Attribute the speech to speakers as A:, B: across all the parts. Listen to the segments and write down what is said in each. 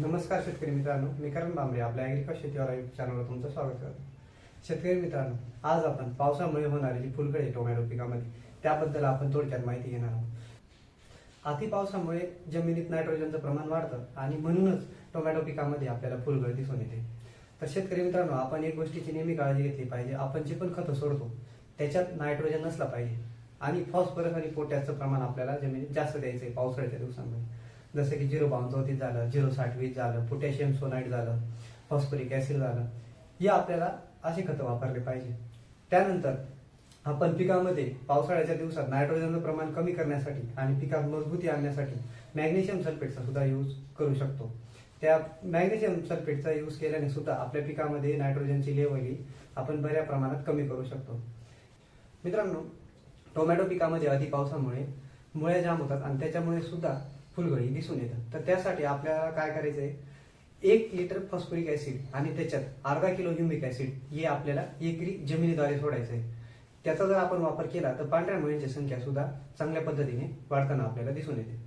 A: नमस्कार शेतकरी मित्रांनो मी करण बांबरे आपल्या ॲग्रिकल्चर शेतीवर आयुक्त चॅनलवर तुमचं स्वागत करतो. शेतकरी मित्रांनो आज आपण पावसामुळे होणारी जी फुलकडे टोमॅटो पिकामध्ये त्याबद्दल आपण थोडक्यात माहिती घेणार आहोत. अति पावसामुळे जमिनीत नायट्रोजनचं प्रमाण वाढतं आणि म्हणूनच टोमॅटो पिकामध्ये आपल्याला फुलगळ दिसून येते. तर शेतकरी मित्रांनो आपण एक गोष्टीची नेहमी काळजी घेतली पाहिजे आपण जे पण खतं सोडतो त्याच्यात नायट्रोजन नसला पाहिजे. आणि फॉस्फरस आणि पोटॅशचं प्रमाण आपल्याला जमिनीत जास्त द्यायचं आहे पावसाळ्याच्या दिवसांमध्ये. जसं की झिरो बावन्न झालं झिरो साठवीस झालं पोटॅशियम सोनाईट झालं फॉस्फरिक ॲसिड झालं हे आपल्याला असे खतं वापरले पाहिजे. त्यानंतर आपण पिकामध्ये पावसाळ्याच्या दिवसात नायट्रोजनचं प्रमाण कमी करण्यासाठी आणि पिकात मजबूती आणण्यासाठी मॅग्नेशियम सल्फेटचा सुद्धा यूज करू शकतो. त्या मॅग्नेशियम सल्फेटचा यूज केल्याने सुद्धा आपल्या पिकामध्ये नायट्रोजनची लेवल ही आपण बऱ्या प्रमाणात कमी करू शकतो. मित्रांनो टोमॅटो पिकामध्ये अति पावसामुळे मुळ्या जाम होतात आणि त्याच्यामुळे सुद्धा फुलगळी दिसून येतात तर त्यासाठी आपल्याला काय करायचं आहे? एक लिटर फॉस्फोरिक ऍसिड आणि त्याच्यात अर्धा किलो ह्युमिक ऍसिड हे आपल्याला एकरी जमिनीद्वारे सोडायचं आहे. त्याचा जर आपण वापर केला तर पांढऱ्या मुळ्यांची संख्या सुद्धा चांगल्या पद्धतीने वाढताना आपल्याला दिसून येते.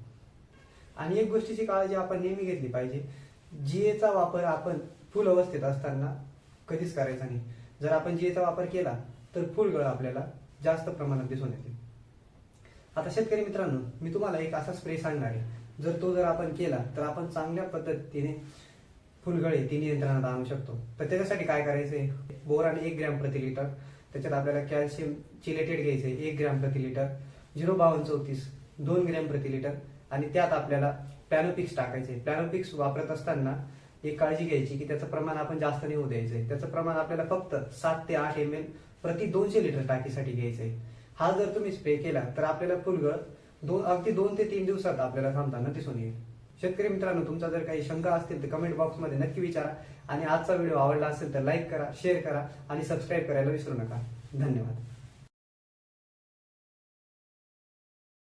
A: आणि एक गोष्टीची काळजी आपण नेहमी घेतली पाहिजे जिएचा वापर आपण फुल अवस्थेत असताना कधीच करायचा नाही. जर आपण जिएचा वापर केला तर फुलगळ आपल्याला जास्त प्रमाणात दिसून येते. आता शेतकरी मित्रांनो मी तुम्हाला एक असा स्प्रे सांगणार आहे. जर तो जर आपण केला तर आपण चांगल्या पद्धतीने फुलगळे ती नियंत्रणात आणू शकतो. तर त्याच्यासाठी काय करायचंय? आणि एक ग्रॅम प्रति लिटर त्याच्यात आपल्याला कॅल्शियम चिलेटेड घ्यायचंय एक ग्रॅम प्रति लिटर झिरो बावन्न चौतीस दोन ग्रॅम प्रति लिटर आणि त्यात आपल्याला पॅनोपिक्स टाकायचे पॅनोपिक्स वापरत असताना एक काळजी घ्यायची की त्याचं प्रमाण आपण जास्त नाही होऊ द्यायचंय. त्याचं प्रमाण आपल्याला फक्त सात ते आठ एम एल प्रति दोनशे लिटर टाकीसाठी घ्यायचंय. हा जर तुम्ही स्प्रे केला तर आपल्याला फुलगळ दोन अगदी दोन ते तीन दिवसात आपल्याला थांबताना दिसून येईल. शेतकरी मित्रांनो तुमचा जर काही शंका असतील तर कमेंट बॉक्समध्ये नक्की विचारा. आणि आजचा व्हिडिओ आवडला असेल तर लाईक करा शेअर करा आणि सबस्क्राईब करायला विसरू नका. धन्यवाद.